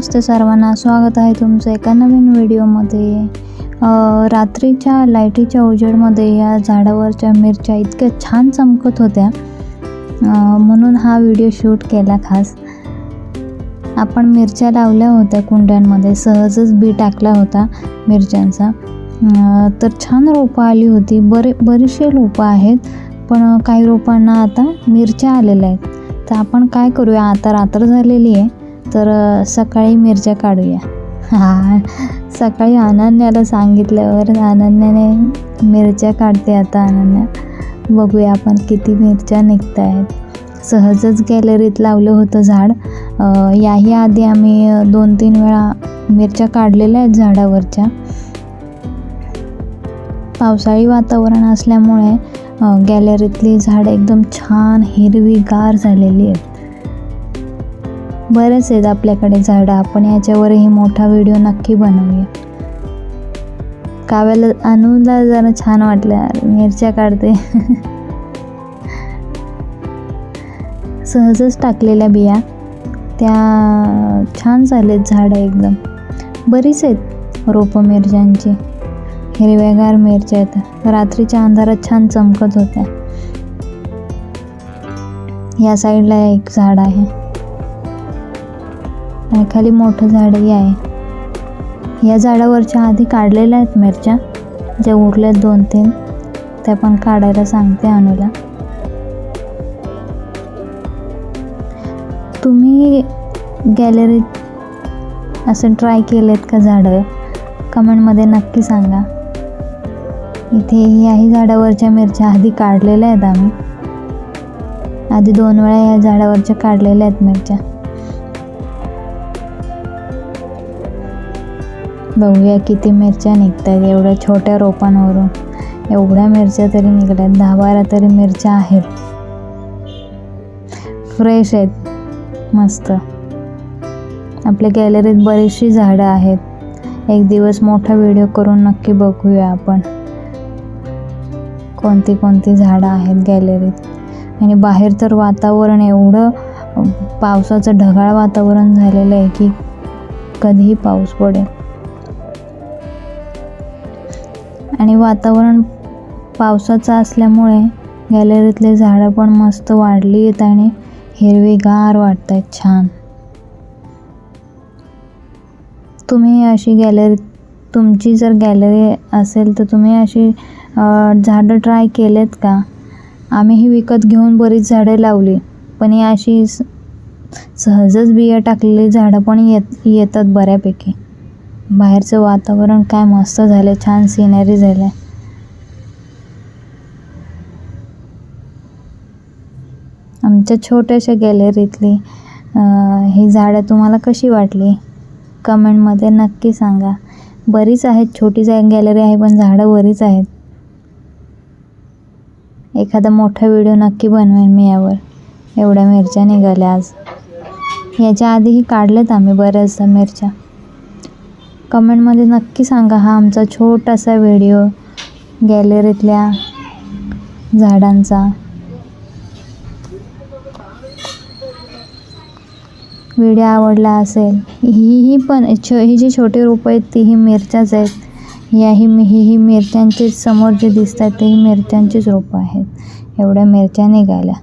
नमस्ते सर्वांना. स्वागत आहे तुमचं एका नवीन व्हिडिओमध्ये. रात्रीच्या लाईटीच्या उजेडमध्ये या झाडावरच्या मिरच्या इतक्या छान चमकत होत्या. म्हणून हा व्हिडिओ शूट केला खास. आपण मिरच्या लावल्या होत्या कुंड्यांमध्ये. सहजच बी टाकला होता मिरच्यांचा. तर छान रोपं आली होती. बरे बरीचशी रोपं आहेत पण काही रोपांना आता मिरच्या आलेल्या आहेत. तर आपण काय करूया? आता रात्र झालेली आहे. तर सकाळी मिरच्या काढूया. हा सकाळी अनन्याला सांगितल्यावर अनन्याने मिरच्या काढते आता अनन्या. बघूया आपण किती मिरच्या निघत आहेत सहजच गॅलरीत लावलं होतं झाड. याही आधी आम्ही दोन तीन वेळा मिरच्या काढलेल्या आहेत झाडावरच्या. पावसाळी वातावरण असल्यामुळे गॅलरीतली झाडं एकदम छान हिरवीगार झालेली आहेत. बरेच आहेत आपल्याकडे झाडं. आपण याच्यावरही मोठा व्हिडिओ नक्की बनवूया. काव्याला अनुला जरा छान वाटलं मिरच्या काढते. सहजच टाकलेल्या बिया. त्या छान झालेत झाडं एकदम. बरीच आहेत रोपं मिरच्यांची. हिरव्यागार मिरच्या आहेत. रात्रीच्या अंधारात छान चमकत होत्या. या साईडला एक झाड आहे. आणि खाली मोठं झाडही आहे. या झाडावरच्या आधी काढलेल्या आहेत मिरच्या. ज्या उरल्यात दोन तीन. त्या पण काढायला सांगते अनुला. तुम्ही गॅलरीत असं ट्राय केलेत का झाडं? कमेंटमध्ये नक्की सांगा. इथे याही झाडावरच्या मिरच्या आधी काढलेल्या आहेत आम्ही. आधी दोन वेळा या झाडावरच्या काढलेल्या आहेत मिरच्या. बघूया किती मिरच्या निघत आहेत एवढ्या छोट्या रोपांवरून. एवढ्या मिरच्या तरी निघल्यात. दहा बारा तरी मिरच्या आहेत. फ्रेश आहेत. मस्त. आपल्या गॅलरीत बरीचशी झाडं आहेत. एक दिवस मोठा व्हिडिओ करून नक्की बघूया आपण. कोणती कोणती झाडं आहेत गॅलरीत आणि बाहेर तर वातावरण एवढं पावसाचं ढगाळ वातावरण झालेलं आहे की कधीही पाऊस पडेल. आणि वातावरण पावसाचं असल्यामुळे गॅलरीतले झाडं पण मस्त वाढली आहेत आणि हिरवीगार वाटत आहेत छान. तुम्ही अशी गॅलरी तुमची जर गॅलरी असेल तर तुम्ही अशी झाडं ट्राय केलेत का? आम्हीही विकत घेऊन बरीच झाडं लावली पण ही अशी स- सहजच बिया टाकलेली झाडं पण येत येतात बऱ्यापैकी. बाहेरचं वातावरण काय मस्त झालं छान सिनरी झालं आमच्या छोट्याशा गॅलरीतली ही झाडं तुम्हाला कशी वाटली? कमेंटमध्ये नक्की सांगा. बरीच आहेत छोटी जा गॅलरी आहे पण झाडं बरीच आहेत. एखादा मोठा व्हिडिओ नक्की बनवेन मी यावर. एवढ्या मिरच्या निघाल्या आज. याच्या आधीही काढल्यात आम्ही बऱ्याचशा मिरच्या. कमेंटमध्ये नक्की सांगा हा आमचा छोटासा व्हिडिओ गॅलरीतल्या झाडांचा. व्हिडिओ आवडला असेल ही पण छो ही जी छोटी रोपं आहेत तीही मिरच्याच आहेत. याही मी ही ही मिरच्यांचीच समोर जे दिसत आहेत तेही मिरच्यांचीच रोपं आहेत. एवढ्या मिरच्या निघाल्या.